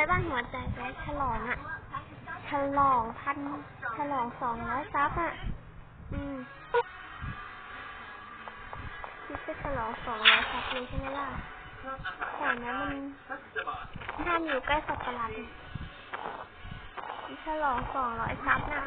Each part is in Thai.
ไปบ้านหัวใจไปฉลองอะฉลองพันฉลองสองร้อยซับอะอืมคิดไปฉลองสองร้อยซับเลยใช่ไหมล่ะแต่นั้นมันห้ามอยู่ใกล้สัตว์ประหลาดฉลองสองร้อยซับนะ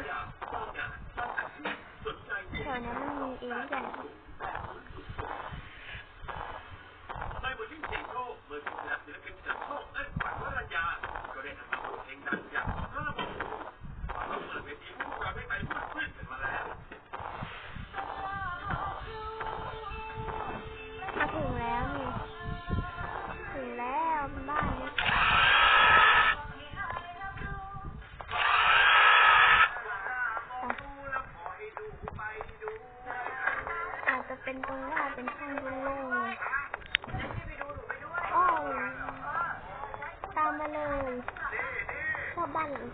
อบบ้านหลังนี้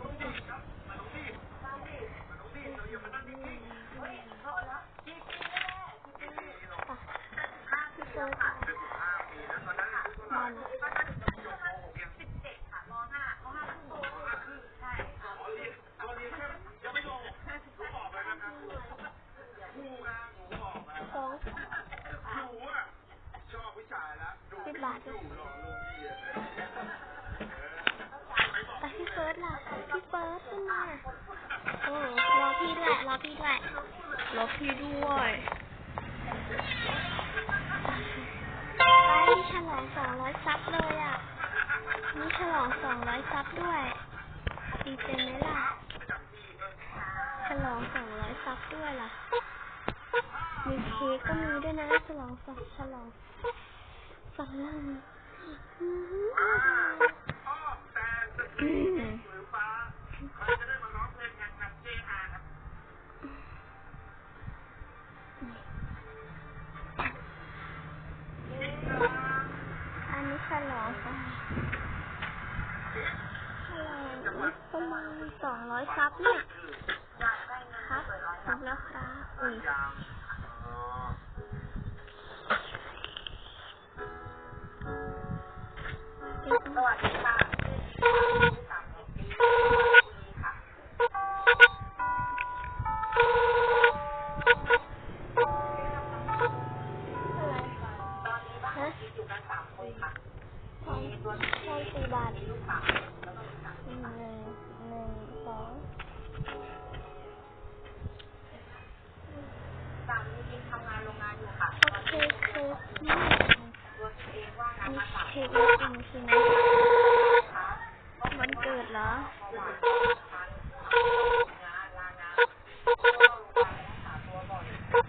พี่เฟิร์สบ้าน สอง หนูอะชอบผู้ชายแล้วดู สิบบาท ดูหลอกลวงพี่อะ แต่พี่เฟิร์สล่ะพี่เฟิร์สขึ้นมาโอ้รอพี่ด้วยรอพี่ด้วย รอพี่ด้วยไปฉลองสองร้อยซับเลยอะ นี่ฉลองสองร้อยซับด้วย ดีใจไหมล่ะ ฉลองสองร้อยซับด้วยล่ะ มีเค้กก็มีด้วยนะ ฉลองสองฉลองฝรั่งอื้อหื ครับซับแล้วครับอุ้ยยามอ๋อติดสวัสดีค่ะชื่อสามปีค่ะอะไรตอนนี้บ้านฮะอยู่กันสามคนค่ะทองทองสี่บาทมีลูกสาวแล้วก็มีสามหนึ่งหนึ่งสอง จามีทำงานโรงงานอยู่ค่ะโอเคเค้กนี่ตัวเองว่างงานมาสามเค้กแล้วจริงใช่ไหมมันเกิดเหรอ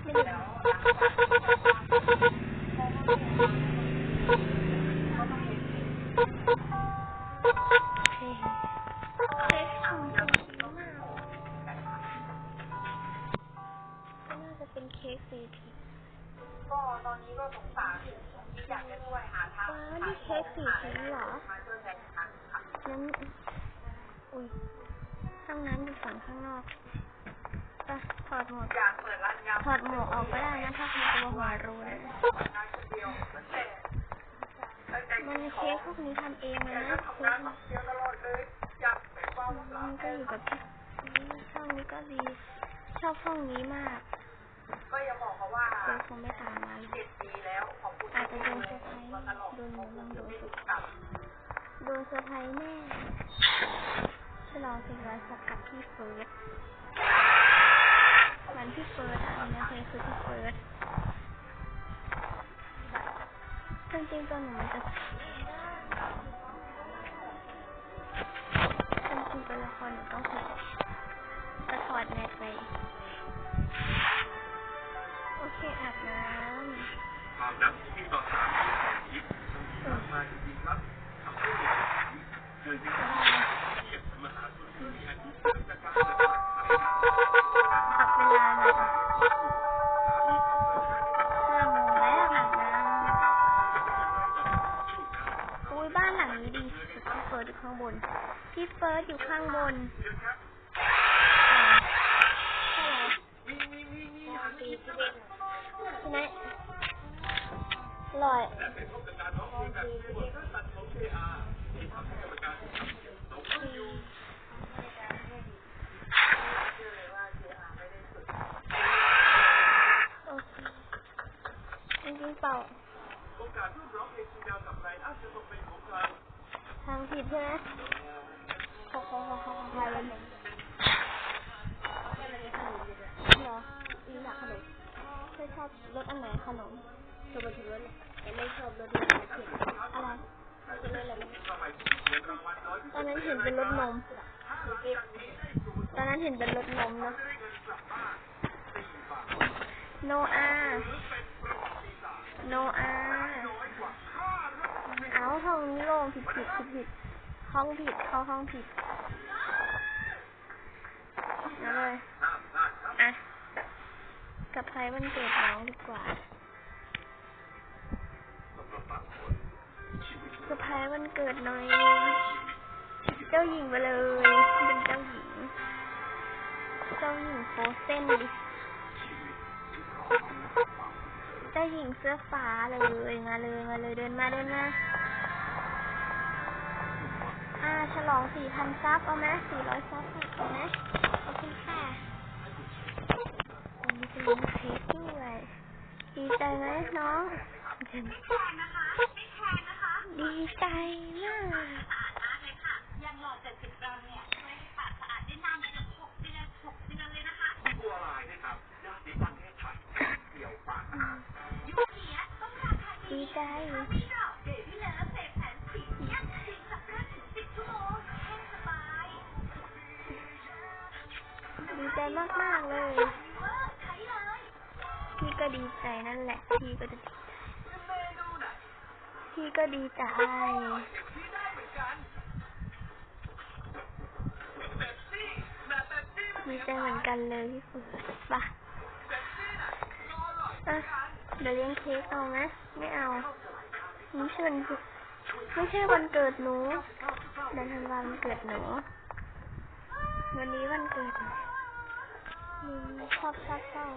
ไมื่อว เป็นเค้กสีผิดก็ตอนนี้ก็สงสารที่อยากจะช่วยหาทางว้าวนี่เค้กสีผิวเหรอมาช่วยแบ่งปันค่ะงั้นอุ้ยห้องน้ำอยู่ฝั่งข้างนอกไปถอดหมวกอยากเปิดร้านยำถอดหมวกออกก็ได้นะถ้าคุณกลัวหัวรูนะได้คนเดียวแต่ตั้งใจมันเค้กพวกนี้ทำเองเลยนะทำเค้งานกมาเดียวตลอดเลยอยากไปเฝ้าหมัลานนก็อยู่กับพี่ช่องนี้ก็ดี ชอบช่องนี้มาก ก็ย่าบอกเขาว่าเดี๋ยวคงไม่ตามมาเจ็ดปีแล้วขอบคุณอาจจะโดนเซอร์ไพรมาส์โดนนูลองโดนสุดโดนเซอร์ไพรส์แน่ฉลองสี่ร้อยสักกับพี่เฟิร์สวันพี่เฟิร์สอะเนี่ยเคยคือพี่เฟิร์สจริงๆตัวหนูมันจะจริงๆตัวละครหนูต้องถอดจะถอดแมสไป อาบน้ำความรักที่ต่อสามีของยิปมากมาจริงๆครับทำให้เกิดเป็นความเทียบมหาสุนทรีอาทิตย์เริ่มจากการศึกษาขายปรับเวลาน่อยห้าโมงแล้วอาบน้ำอุ้ยบ้านหลังนี้ดีสุดพี่เฟิร์สอยู่ข้างบน พี่เฟิร์สอยู่ข้างบนใช่เหรอปีที่เล่ นะลอย อบรสอันไหนขนมชอบรสทุกรสเลยแต่ไม่ชอบรสที่มันเผ็ดอะไรเป็นรสอะไรนะตอนนั้นเห็นเป็นรสนมตอนนั้นเห็นเป็นรสนมเนาะโนอาโนอาเอาห้องนี้โล่งผิดผิดผิดผิดห้องผิดเข้าห้องผิดเอาเลยอะ กับใครวันเกิดน้องดีกว่าเซอร์ไพรส์วันเกิดหน่อย เจ้าหญิงไปเลย เป็นเจ้าหญิง เจ้าหญิงโฟเซนเจ้าหญิงเสื้อฟ้าเลย มาเลยมาเลยเดินมาเดินมา อ่า ฉลองสี่พันซับเอาไหมสี่ร้อยซับเอาไหมขอบคุณค่ะ วันนี้จะเลี้ยงเค้กด้วยดีใจไหมน้อง ดีใจมากยังหล่อเจ็ดสิบกรัมเนี่ยช่วยให้ปากสะอาดได้นานถึงหกเดือนหกเดือนเลยนะคะบัวลายนะครับยาสีฟันเทศไทยเกี่ยวปากนะครับยุคนี้ต้องราคาดีดีใจไม่หรอกเบบี้เลิฟเซฟแผนสีเนี้ยสิบสัปดาห์ถึงสิบชั่วโมงดีใจมาก ๆ เลย ก็ดีใจนั่นแหละ พี่ก็จะดีใจเมนูไหนพี่ก็ดีใจมีใจเหมือนกันเลยพี่เฟิร์สป่ะเป๊ปซี่น่ะก็อร่อยอะเดี๋ยวเลี้ยงเค้กเอาไหมไม่เอาไม่ใช่วันไม่ใช่วันเกิดหนูเดือนธันวาวันเกิดหนู วันนี้วันเกิดหนูชอบชอบชอบ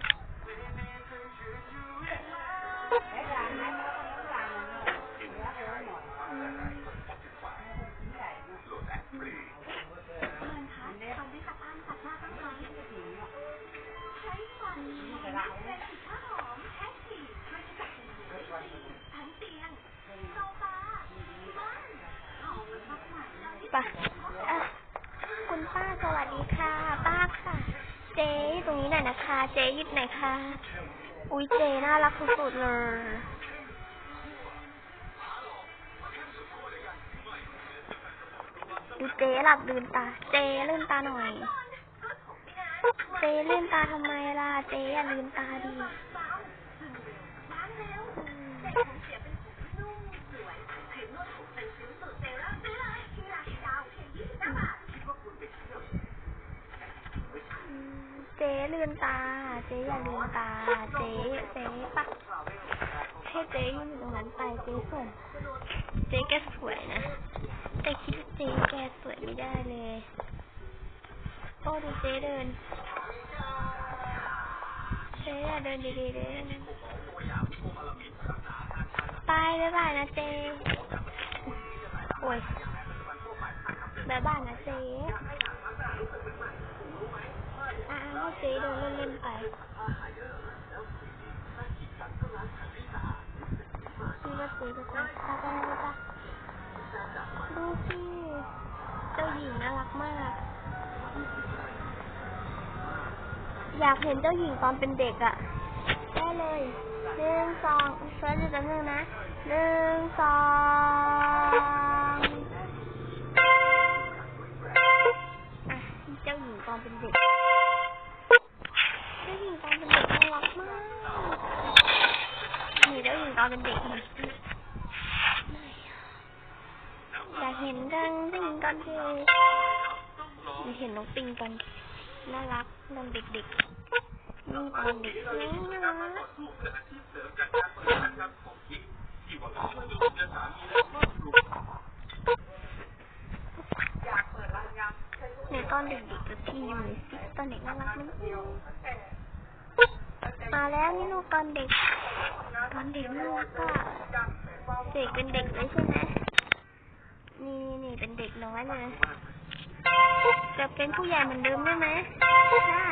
ป็นสีข้าวหอมแท็กซี่ช่วยขจัดสิ่งทั้งเตียงโซฟาบ้านหอาไป่ะอะคุณป้าสวัสดีค่ะ ป้าค่ะ เจ๊อยู่ตรงนี้หน่อยนะคะ เจ๊ยิบหน่อยค่ะ อุ้ยเจน่ารักสุดๆเลยดูเจหลับลืมตา เจลืมตาหน่อย เจลืมตาทำไมล่ะ เจอย่าลืมตาดี เจ๊ลืมตา เจ๊อย่าลืมตา เจ๊เจ๊ปะให้เจ๊ยืนอยู่ตรงนั้นไปเจ๊สวยเจ๊แกสวยนะ แต่คิดเจ๊แกสวยไม่ได้เลยโอ้ดูเจ๊เดิน เจ๊อย่าเดินดีๆเดินไปบ๊ายบายนะเจ๊โอ้ยบ๊ายบายนะเจ๊ อ่าให้เจ๊เดินเล่นไปคิดว่าเจ๊จะไปตาไปไหนปะดูสิเจ้าหญิงน่ารักมาก อยากเห็นเจ้าหญิงตอนเป็นเด็กอะ่ะ ได้เลยหนึ่งสองเฟิร์สจะนึงนะหนึ่งสองอะเจ้าหญิงตอนเป็นเด็ก หญิงตอนเป็นเด็กน่ารักมากนี่เจ้าหญิงตอนเป็นเด็กอยากเห็นดังเจ้าหญิงตอนเด็กอยากเห็นน้องปิงตอนน่ารักตอนเด็กๆนี่ตอนเด็กน่ารักเนี่ยดูแลสามีและในตอนเด็กๆกับพี่อยู่เลยสิตอนเด็กน่ารักไหม มาแล้วนี่ลูกตอนเด็กตอนเด็กน่ารักอะเด็กเป็นเด็กเลยใช่ไหมนี่นี่เป็นเด็กน้อยเลยจะเป็นผู้ใหญ่เหมือนเดิมได้ไหมได้